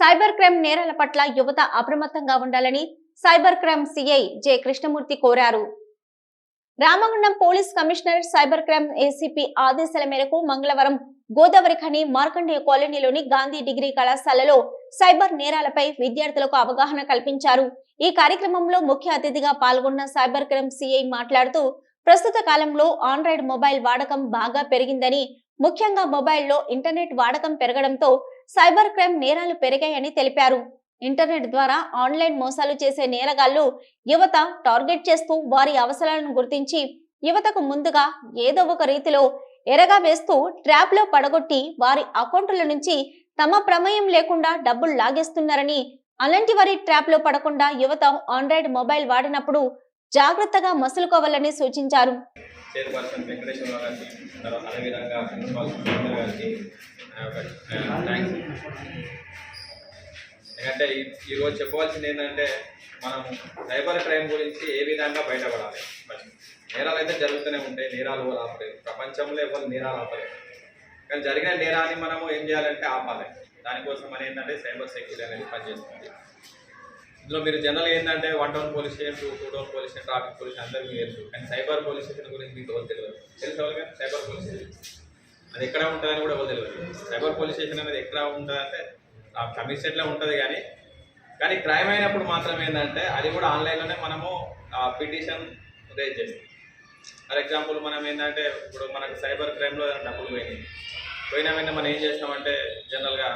Cyber crime నేరాల పట్ల యువత అప్రమత్తంగా ఉండాలని cyber crime CI J Krishnamurthy కోరారు. Ramagundam police commissioner cyber crime ACP ఆదేశాల మేరకు మంగళవారం గోదావరి ఖని మార్కండేయ కాలనీలోని గాంధీ డిగ్రీ కళాశాలలో సైబర్ నేరాలపై విద్యార్థులకు అవగాహన కల్పించారు. ఈ కార్యక్రమంలో ముఖ్య అతిథిగా పాల్గొన్న సైబర్ క్రైమ్ సిఐ మాట్లాడుతూ ప్రస్తుత కాలంలో ఆండ్రాయిడ్ మొబైల్ వాడకం బాగా పెరిగిందని ముఖ్యంగా మొబైల్లో ఇంటర్నెట్ వాడకం పెరగడంతో సైబర్ క్రైమ్ నేరాలు పెరిగాయని తెలిపారు. ఇంటర్నెట్ ద్వారా ఆన్లైన్ మోసాలు చేసే నేరగాళ్ళు యువత టార్గెట్ చేస్తూ వారి అవసరాలను గుర్తించి యువతకు ముందుగా ఏదో ఒక రీతిలో ఎరగా వేస్తూ ట్రాప్లో పడగొట్టి వారి అకౌంట్ల నుంచి తమ ప్రమేయం లేకుండా డబ్బులు లాగేస్తున్నారని అలాంటి వారి ట్రాప్లో పడకుండా యువత ఆండ్రాయిడ్ మొబైల్ వాడినప్పుడు జాగ్రత్తగా మసులుకోవాలని సూచించారు. చైర్పర్సన్ వెంకటేశ్వర గారికి తర్వాత అదేవిధంగా ప్రిన్సిపాల్ సురేందర్ గారికి థ్యాంక్స్ ఎందుకంటే ఈరోజు చెప్పవలసింది ఏంటంటే మనం సైబర్ క్రైమ్ గురించి ఏ విధంగా బయటపడాలి? నేరాలు అయితే జరుగుతూనే ఉంటాయి నేరాలు కూడా ఆపలేదు ప్రపంచంలో ఎవరు నేరాలు ఆపలేదు కానీ జరిగిన నేరాన్ని మనము ఏం చేయాలంటే ఆపాలి. దానికోసం అని ఏంటంటే సైబర్ సెక్యూరిటీ అనేది పనిచేస్తుంది. ఇందులో మీరు జనరల్ ఏంటంటే one town police station two town police station traffic police అందరికీ తెలుసు. కానీ సైబర్ పోలీస్ స్టేషన్ గురించి మీకు ఎవరు తెలియదు? తెలుసు కానీ? సైబర్ పోలీస్ స్టేషన్ అది ఎక్కడ ఉంటుందని కూడా ఎవరు తెలియదు. సైబర్ పోలీస్ స్టేషన్ అనేది ఎక్కడ ఉంటుందంటే ఆ కమిషనరేట్లో ఉంటుంది కానీ కానీ క్రైమ్ అయినప్పుడు మాత్రం ఏంటంటే అది కూడా ఆన్లైన్లోనే మనము పిటిషన్ రేజ్ చేస్తాం. ఫర్ ఎగ్జాంపుల్ మనం ఏంటంటే ఇప్పుడు మనకు సైబర్ క్రైమ్లో డబ్బులు పోయినాయి. పోయిన వెంటనే మనం ఏం చేస్తామంటే జనరల్గా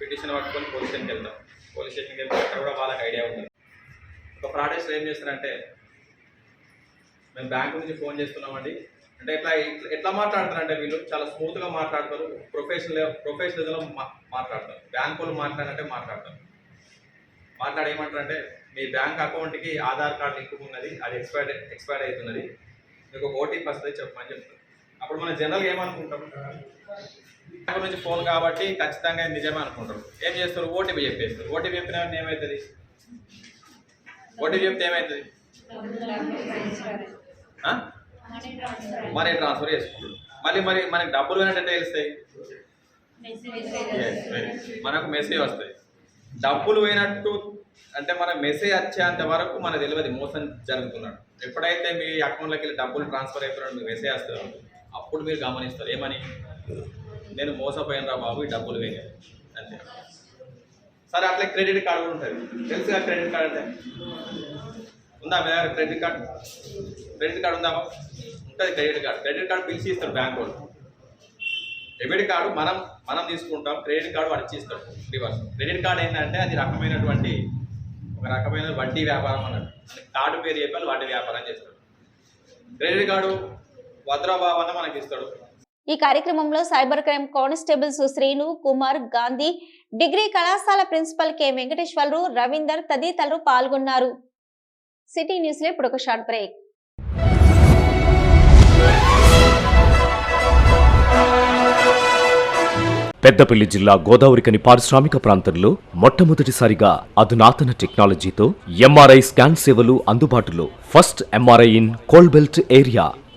పిటిషన్ పట్టుకొని పోలీస్ స్టేషన్కి వెళ్తాం. పోలీస్ స్టేషన్కి వెళ్ళి అక్కడ కూడా వాళ్ళకి ఐడియా ఉంటుంది. ఒక ఫ్రాడెస్ట్ ఏం చేస్తారంటే మేము బ్యాంకు నుంచి ఫోన్ చేస్తున్నామండి. అంటే ఇట్లా ఎట్లా- మాట్లాడతారంటే వీళ్ళు? చాలా స్మూత్గా మాట్లాడతారు. ప్రొఫెషనల్ ప్రొఫెషనలిజంలో మా మాట్లాడతారు. బ్యాంకు వాళ్ళు మాట్లాడంటే మాట్లాడతారు. మాట్లాడి ఏమంటారంటే మీ బ్యాంక్ అకౌంట్కి ఆధార్ కార్డు లింక్ ఉన్నది అది ఎక్స్పైర్డ్ ఎక్స్పైర్డ్ అవుతున్నది. మీకు ఒక ఓటీపీ వస్తుంది చెప్పమని చెప్తారు. అప్పుడు మనం జనరల్గా ఏమనుకుంటాం? నుంచి ఫోన్ కాబట్టి ఖచ్చితంగా నిజమే అనుకుంటారు. ఏం చేస్తారు? ఓటీపీ చెప్పేస్తారు. ఓటీపీ చెప్పిన ఏమవుతుంది ఓటీపీ చెప్తే ఏమవుతుంది మరీ మనీ ట్రాన్స్ఫర్ చేసుకుంటాడు మళ్ళీ మరి మనకి డబ్బులు పోయినట్టు తెలుస్తాయి? మనకు మెసేజ్ వస్తాయి. డబ్బులు పోయినట్టు అంటే మన మెసేజ్ వచ్చేంత వరకు మన తెలియదు. మోసం జరుగుతున్నాడు. ఎప్పుడైతే మీ అకౌంట్లోకి వెళ్ళి డబ్బులు ట్రాన్స్ఫర్ అయిపోయినట్టు మీకు మెసేజ్ వస్తుంది. అప్పుడు మీరు గమనిస్తారు. ఏమని? నేను మోసపోయినరా బాబు ఈ డబ్బులు పోయినాయి అంతే. సరే అట్లా క్రెడిట్ కార్డు కూడా ఉంటుంది. తెలుసుగా క్రెడిట్ కార్డు అంటే? ఉందా మీ దగ్గర క్రెడిట్ కార్డు? క్రెడిట్ కార్డు ఉందా? ఉంటుంది క్రెడిట్ కార్డు. క్రెడిట్ కార్డు పిలిచి ఇస్తాడు బ్యాంక్ వాళ్ళు. డెబిట్ కార్డు మనం మనం తీసుకుంటాం క్రెడిట్ కార్డు వాడు ఇస్తాడు రివర్స్. క్రెడిట్ కార్డు ఏంటంటే అది రకమైనటువంటి ఒక రకమైన వడ్డీ వ్యాపారం అన్నట్టు. కార్డు పేరు చెప్పాలి వడ్డీ వ్యాపారం చేస్తాడు క్రెడిట్ కార్డు భద్రభావన మనకి ఇస్తాడు ఈ కార్యక్రమంలో cyber crime constables Srinu Kumar Gandhi degree కళాశాల ప్రిన్సిపల్ కె. వెంకటేశ్వరరావు రవీందర్ తదితరులు పాల్గొన్నారు. సిటీ న్యూస్లో ఇప్పుడు ఒక షార్ట్ బ్రేక్. పెద్దపల్లి జిల్లా గోదావరికని పారిశ్రామిక ప్రాంతంలో మొట్టమొదటిసారిగా అధునాతన టెక్నాలజీతో ఎంఆర్ఐ స్కాన్ సేవలు అందుబాటులో. First MRI in coal belt area.